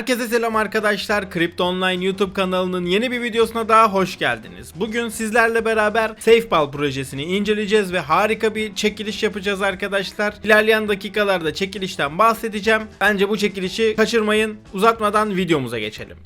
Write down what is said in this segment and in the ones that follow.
Herkese selam arkadaşlar. Kripto Online YouTube kanalının yeni bir videosuna daha hoş geldiniz. Bugün sizlerle beraber SafeBall projesini inceleyeceğiz ve harika bir çekiliş yapacağız arkadaşlar. İlerleyen dakikalarda çekilişten bahsedeceğim. Bence bu çekilişi kaçırmayın. Uzatmadan videomuza geçelim.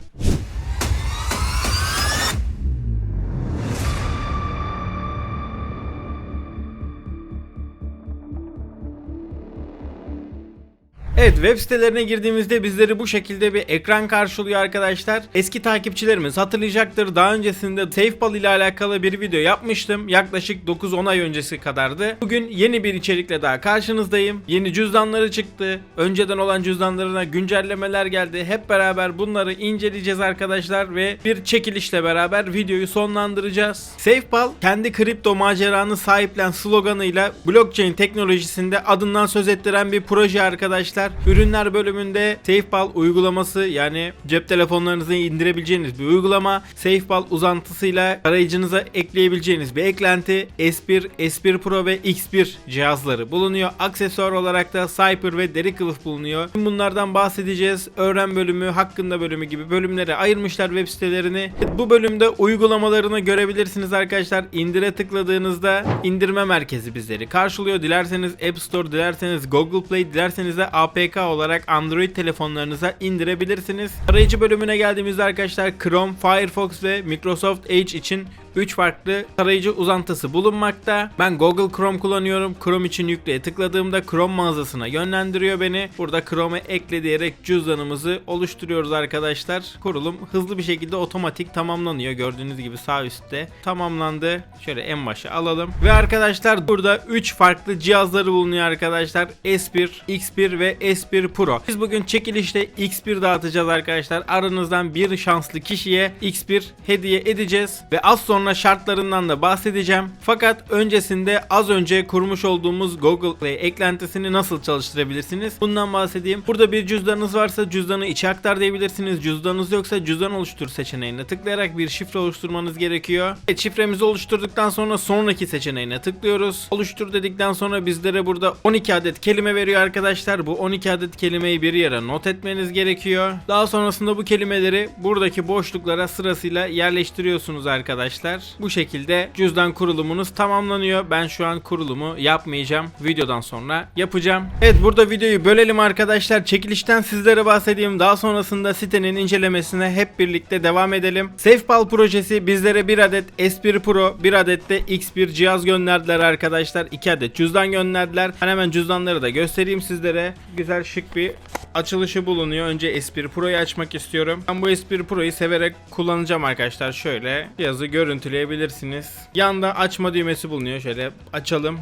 Evet web sitelerine girdiğimizde bizleri bu şekilde bir ekran karşılıyor arkadaşlar. Eski takipçilerimiz hatırlayacaktır. Daha öncesinde SafeBall ile alakalı bir video yapmıştım. Yaklaşık 9-10 ay öncesi kadardı. Bugün yeni bir içerikle daha karşınızdayım. Yeni cüzdanları çıktı. Önceden olan cüzdanlarına güncellemeler geldi. Hep beraber bunları inceleyeceğiz arkadaşlar ve bir çekilişle beraber videoyu sonlandıracağız. SafeBall kendi kripto maceranı sahiplen sloganıyla blockchain teknolojisinde adından söz ettiren bir proje arkadaşlar. Ürünler bölümünde SafeBall uygulaması yani cep telefonlarınızı indirebileceğiniz bir uygulama. SafeBall uzantısıyla arayıcınıza ekleyebileceğiniz bir eklenti. S1, S1 Pro ve X1 cihazları bulunuyor. Aksesuar olarak da Cyper ve deri kılıf bulunuyor. Bunlardan bahsedeceğiz. Öğren bölümü, hakkında bölümü gibi bölümlere ayırmışlar web sitelerini. Bu bölümde uygulamalarını görebilirsiniz arkadaşlar. İndire tıkladığınızda indirme merkezi bizleri karşılıyor. Dilerseniz App Store, dilerseniz Google Play, dilerseniz de APK olarak Android telefonlarınıza indirebilirsiniz. Arayıcı bölümüne geldiğimizde arkadaşlar Chrome, Firefox ve Microsoft Edge için 3 farklı tarayıcı uzantısı bulunmakta. Ben Google Chrome kullanıyorum. Chrome için yükleye tıkladığımda Chrome mağazasına yönlendiriyor beni. Burada Chrome'e ekle diyerek cüzdanımızı oluşturuyoruz arkadaşlar. Kurulum hızlı bir şekilde otomatik tamamlanıyor. Gördüğünüz gibi sağ üstte tamamlandı. Şöyle en başa alalım. Ve arkadaşlar burada 3 farklı cihazları bulunuyor arkadaşlar. S1, X1 ve S1 Pro. Biz bugün çekilişte X1 dağıtacağız arkadaşlar. Aranızdan bir şanslı kişiye X1 hediye edeceğiz. Ve az sonra şartlarından da bahsedeceğim. Fakat öncesinde az önce kurmuş olduğumuz Google Play eklentisini nasıl çalıştırabilirsiniz? Bundan bahsedeyim. Burada bir cüzdanınız varsa cüzdanı içe aktar diyebilirsiniz. Cüzdanınız yoksa cüzdan oluştur seçeneğine tıklayarak bir şifre oluşturmanız gerekiyor. Evet, şifremizi oluşturduktan sonra sonraki seçeneğine tıklıyoruz. Oluştur dedikten sonra bizlere burada 12 adet kelime veriyor arkadaşlar. Bu 12 adet kelimeyi bir yere not etmeniz gerekiyor. Daha sonrasında bu kelimeleri buradaki boşluklara sırasıyla yerleştiriyorsunuz arkadaşlar. Bu şekilde cüzdan kurulumunuz tamamlanıyor. Ben şu an kurulumu yapmayacağım. Videodan sonra yapacağım. Evet burada videoyu bölelim arkadaşlar. Çekilişten sizlere bahsedeyim. Daha sonrasında sitenin incelemesine hep birlikte devam edelim. SafeBall projesi bizlere bir adet S1 Pro, bir adet de X1 cihaz gönderdiler arkadaşlar. 2 adet cüzdan gönderdiler. Ben hemen cüzdanları da göstereyim sizlere. Güzel şık bir açılışı bulunuyor. Önce S1 Pro'yu açmak istiyorum. Ben bu S1 Pro'yu severek kullanacağım arkadaşlar. Şöyle yazı görüntüleyebilirsiniz. Yanda açma düğmesi bulunuyor. Şöyle açalım.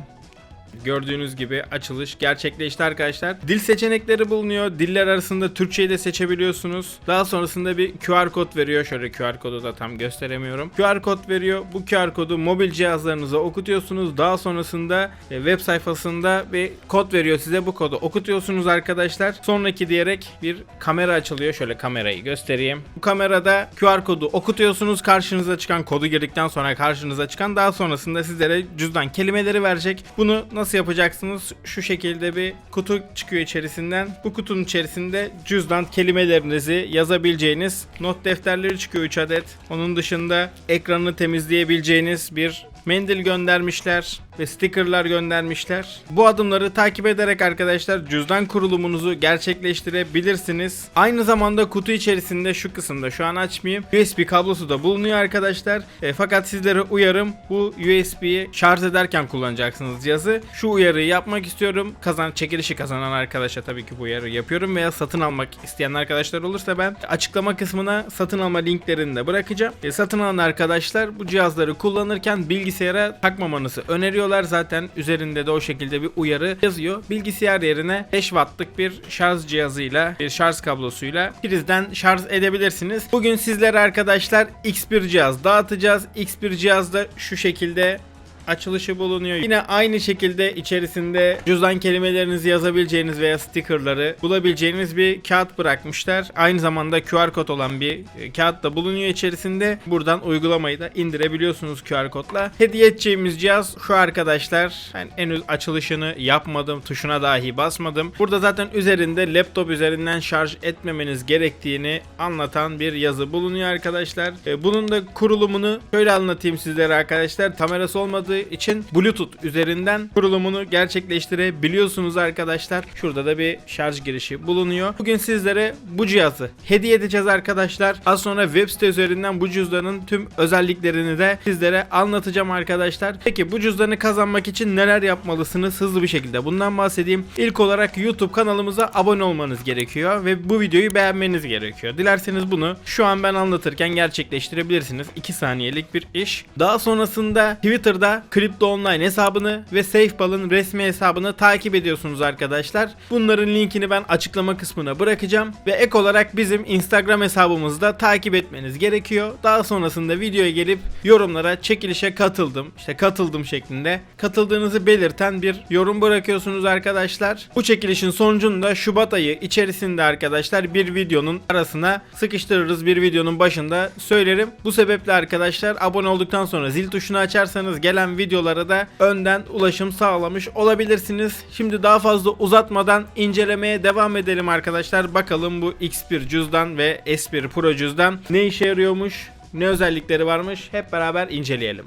Gördüğünüz gibi açılış gerçekleşti arkadaşlar. Dil seçenekleri bulunuyor. Diller arasında Türkçeyi de seçebiliyorsunuz. Daha sonrasında bir QR kod veriyor. Şöyle QR kodu da tam gösteremiyorum. QR kod veriyor. Bu QR kodu mobil cihazlarınıza okutuyorsunuz. Daha sonrasında e, web sayfasında bir kod veriyor size. Bu kodu okutuyorsunuz arkadaşlar. Sonraki diyerek bir kamera açılıyor. Şöyle kamerayı göstereyim. Bu kamerada QR kodu okutuyorsunuz. Karşınıza çıkan kodu girdikten sonra karşınıza çıkan daha sonrasında sizlere cüzdan kelimeleri verecek. Bunu nasıl yapacaksınız? Şu şekilde bir kutu çıkıyor içerisinden. Bu kutunun içerisinde cüzdan kelimelerinizi yazabileceğiniz not defterleri çıkıyor 3 adet. Onun dışında ekranını temizleyebileceğiniz bir mendil göndermişler ve stickerlar göndermişler. Bu adımları takip ederek arkadaşlar cüzdan kurulumunuzu gerçekleştirebilirsiniz. Aynı zamanda kutu içerisinde şu kısımda şu an açmayayım. USB kablosu da bulunuyor arkadaşlar. E, fakat sizlere uyarım bu USB'yi şarj ederken kullanacaksınız cihazı. Şu uyarıyı yapmak istiyorum. Kazan çekilişi kazanan arkadaşa tabii ki bu uyarıyı yapıyorum veya satın almak isteyen arkadaşlar olursa ben açıklama kısmına satın alma linklerini de bırakacağım. E, satın alan arkadaşlar bu cihazları kullanırken bilgisayara takmamanızı öneriyorlar. Zaten üzerinde de o şekilde bir uyarı yazıyor. Bilgisayar yerine 5 wattlık bir şarj cihazıyla, bir şarj kablosuyla prizden şarj edebilirsiniz. Bugün sizlere arkadaşlar X1 cihaz dağıtacağız. X1 cihazda şu şekilde açılışı bulunuyor. Yine aynı şekilde içerisinde cüzdan kelimelerinizi yazabileceğiniz veya stickerları bulabileceğiniz bir kağıt bırakmışlar. Aynı zamanda QR kod olan bir e, kağıt da bulunuyor içerisinde. Buradan uygulamayı da indirebiliyorsunuz QR kodla. Hediye edeceğimiz cihaz şu arkadaşlar. Ben henüz açılışını yapmadım. Tuşuna dahi basmadım. Burada zaten üzerinde laptop üzerinden şarj etmemeniz gerektiğini anlatan bir yazı bulunuyor arkadaşlar. E, Bunun da kurulumunu şöyle anlatayım sizlere arkadaşlar. Kamerası olmadığı için Bluetooth üzerinden kurulumunu gerçekleştirebiliyorsunuz arkadaşlar. Şurada da bir şarj girişi bulunuyor. Bugün sizlere bu cihazı hediye edeceğiz arkadaşlar. Az sonra web site üzerinden bu cüzdanın tüm özelliklerini de sizlere anlatacağım arkadaşlar. Peki bu cüzdanı kazanmak için neler yapmalısınız hızlı bir şekilde bundan bahsedeyim. İlk olarak YouTube kanalımıza abone olmanız gerekiyor ve bu videoyu beğenmeniz gerekiyor. Dilerseniz bunu şu an ben anlatırken gerçekleştirebilirsiniz. 2 saniyelik bir iş. Daha sonrasında Twitter'da Crypto Online hesabını ve SafeBall'ın resmi hesabını takip ediyorsunuz arkadaşlar. Bunların linkini ben açıklama kısmına bırakacağım ve ek olarak bizim Instagram hesabımızda takip etmeniz gerekiyor. Daha sonrasında videoya gelip yorumlara çekilişe katıldım. işte katıldım şeklinde katıldığınızı belirten bir yorum bırakıyorsunuz arkadaşlar. Bu çekilişin sonucunu da Şubat ayı içerisinde arkadaşlar bir videonun arasına sıkıştırırız. Bir videonun başında söylerim. Bu sebeple arkadaşlar abone olduktan sonra zil tuşunu açarsanız gelen videolara da önden ulaşım sağlamış olabilirsiniz. Şimdi daha fazla uzatmadan incelemeye devam edelim arkadaşlar. Bakalım bu X1 cüzdan ve S1 Pro cüzdan ne işe yarıyormuş, ne özellikleri varmış hep beraber inceleyelim.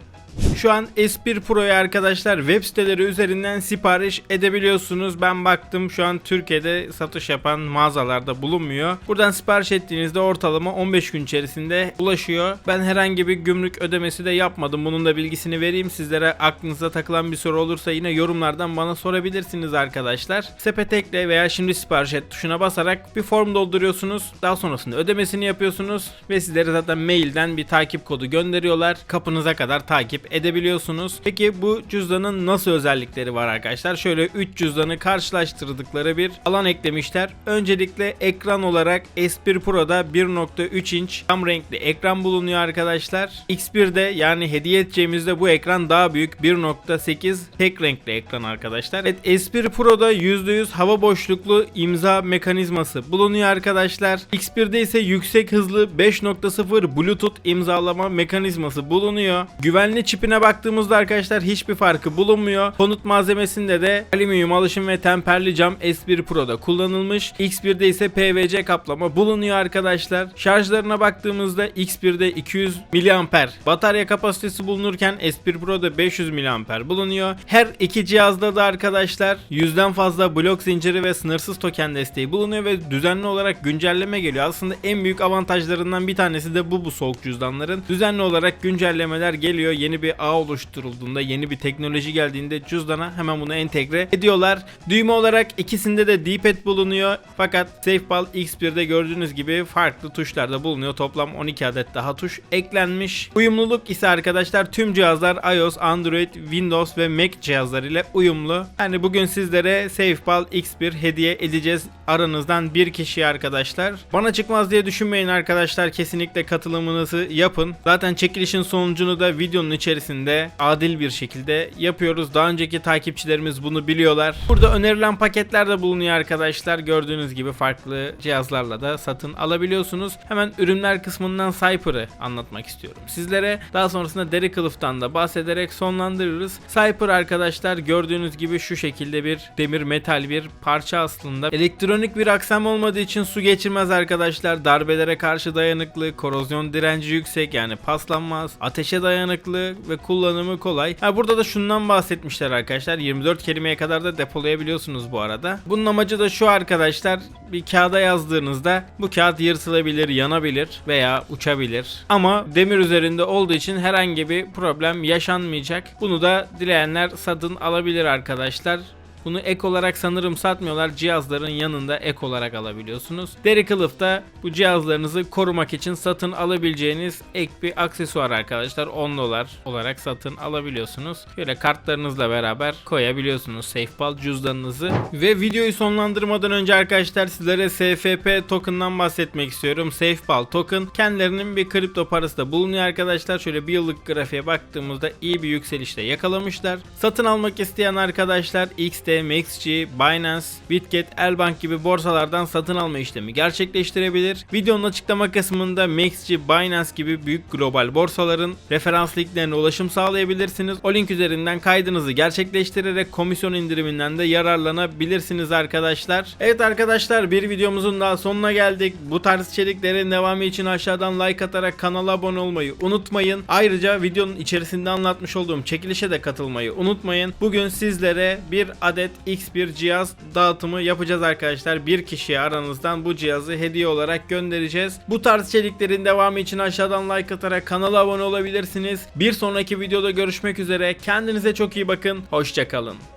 Şu an S1 Pro'ya arkadaşlar web siteleri üzerinden sipariş edebiliyorsunuz. Ben baktım şu an Türkiye'de satış yapan mağazalarda bulunmuyor. Buradan sipariş ettiğinizde ortalama 15 gün içerisinde ulaşıyor. Ben herhangi bir gümrük ödemesi de yapmadım. Bunun da bilgisini vereyim sizlere. Aklınıza takılan bir soru olursa yine yorumlardan bana sorabilirsiniz arkadaşlar. Sepete ekle veya şimdi sipariş et tuşuna basarak bir form dolduruyorsunuz. Daha sonrasında ödemesini yapıyorsunuz ve sizlere zaten mailden bir takip kodu gönderiyorlar. Kapınıza kadar takip edebiliyorsunuz. Peki bu cüzdanın nasıl özellikleri var arkadaşlar? Şöyle 3 cüzdanı karşılaştırdıkları bir alan eklemişler. Öncelikle ekran olarak S1 Pro'da 1.3 inç tam renkli ekran bulunuyor arkadaşlar. X1'de yani hediye edeceğimizde bu ekran daha büyük 1.8 tek renkli ekran arkadaşlar. Evet S1 Pro'da %100 hava boşluklu imza mekanizması bulunuyor arkadaşlar. X1'de ise yüksek hızlı 5.0 Bluetooth imzalama mekanizması bulunuyor. Güvenli çipine baktığımızda arkadaşlar hiçbir farkı bulunmuyor. Konut malzemesinde de alüminyum alışım ve temperli cam S1 Pro'da kullanılmış. X1'de ise PVC kaplama bulunuyor arkadaşlar. Şarjlarına baktığımızda X1'de 200 mAh batarya kapasitesi bulunurken S1 Pro'da 500 mAh bulunuyor. Her iki cihazda da arkadaşlar yüzden fazla blok zinciri ve sınırsız token desteği bulunuyor ve düzenli olarak güncelleme geliyor. Aslında en büyük avantajlarından bir tanesi de bu bu soğuk cüzdanların. Düzenli olarak güncellemeler geliyor. Yeni bir ağ oluşturulduğunda, yeni bir teknoloji geldiğinde cüzdana hemen bunu entegre ediyorlar. Düğme olarak ikisinde de D-pad bulunuyor. Fakat SafeBall X1'de gördüğünüz gibi farklı tuşlarda bulunuyor. Toplam 12 adet daha tuş eklenmiş. Uyumluluk ise arkadaşlar tüm cihazlar iOS, Android, Windows ve Mac cihazlar ile uyumlu. Yani bugün sizlere SafeBall X1 hediye edeceğiz aranızdan bir kişi arkadaşlar. Bana çıkmaz diye düşünmeyin arkadaşlar. Kesinlikle katılımınızı yapın. Zaten çekilişin sonucunu da videonun içerisinde adil bir şekilde yapıyoruz. Daha önceki takipçilerimiz bunu biliyorlar. Burada önerilen paketler de bulunuyor arkadaşlar. Gördüğünüz gibi farklı cihazlarla da satın alabiliyorsunuz. Hemen ürünler kısmından Cypher'ı anlatmak istiyorum sizlere. Daha sonrasında deri kılıftan da bahsederek sonlandırırız. Cypher arkadaşlar gördüğünüz gibi şu şekilde bir demir metal bir parça aslında. Elektronik bir aksam olmadığı için su geçirmez arkadaşlar. Darbelere karşı dayanıklı, korozyon direnci yüksek yani paslanmaz. Ateşe dayanıklı ve kullanımı kolay. Ha burada da şundan bahsetmişler arkadaşlar. 24 kelimeye kadar da depolayabiliyorsunuz bu arada. Bunun amacı da şu arkadaşlar. Bir kağıda yazdığınızda bu kağıt yırtılabilir, yanabilir veya uçabilir. Ama demir üzerinde olduğu için herhangi bir problem yaşanmayacak. Bunu da dileyenler satın alabilir arkadaşlar. Bunu ek olarak sanırım satmıyorlar. Cihazların yanında ek olarak alabiliyorsunuz. Deri kılıf da bu cihazlarınızı korumak için satın alabileceğiniz ek bir aksesuar arkadaşlar. 10 dolar olarak satın alabiliyorsunuz. Şöyle kartlarınızla beraber koyabiliyorsunuz SafePal cüzdanınızı. Ve videoyu sonlandırmadan önce arkadaşlar sizlere SFP token'dan bahsetmek istiyorum. SafePal token kendilerinin bir kripto parası da bulunuyor arkadaşlar. Şöyle bir yıllık grafiğe baktığımızda iyi bir yükselişte yakalamışlar. Satın almak isteyen arkadaşlar XT, MaxG, Binance, Bitget, Elbank gibi borsalardan satın alma işlemi gerçekleştirebilir. Videonun açıklama kısmında MaxG, Binance gibi büyük global borsaların referans linklerine ulaşım sağlayabilirsiniz. O link üzerinden kaydınızı gerçekleştirerek komisyon indiriminden de yararlanabilirsiniz arkadaşlar. Evet arkadaşlar bir videomuzun daha sonuna geldik. Bu tarz içeriklerin devamı için aşağıdan like atarak kanala abone olmayı unutmayın. Ayrıca videonun içerisinde anlatmış olduğum çekilişe de katılmayı unutmayın. Bugün sizlere bir adet X1 cihaz dağıtımı yapacağız arkadaşlar. Bir kişiye aranızdan bu cihazı hediye olarak göndereceğiz. Bu tarz içeriklerin devamı için aşağıdan like atarak kanala abone olabilirsiniz. Bir sonraki videoda görüşmek üzere. Kendinize çok iyi bakın. Hoşçakalın.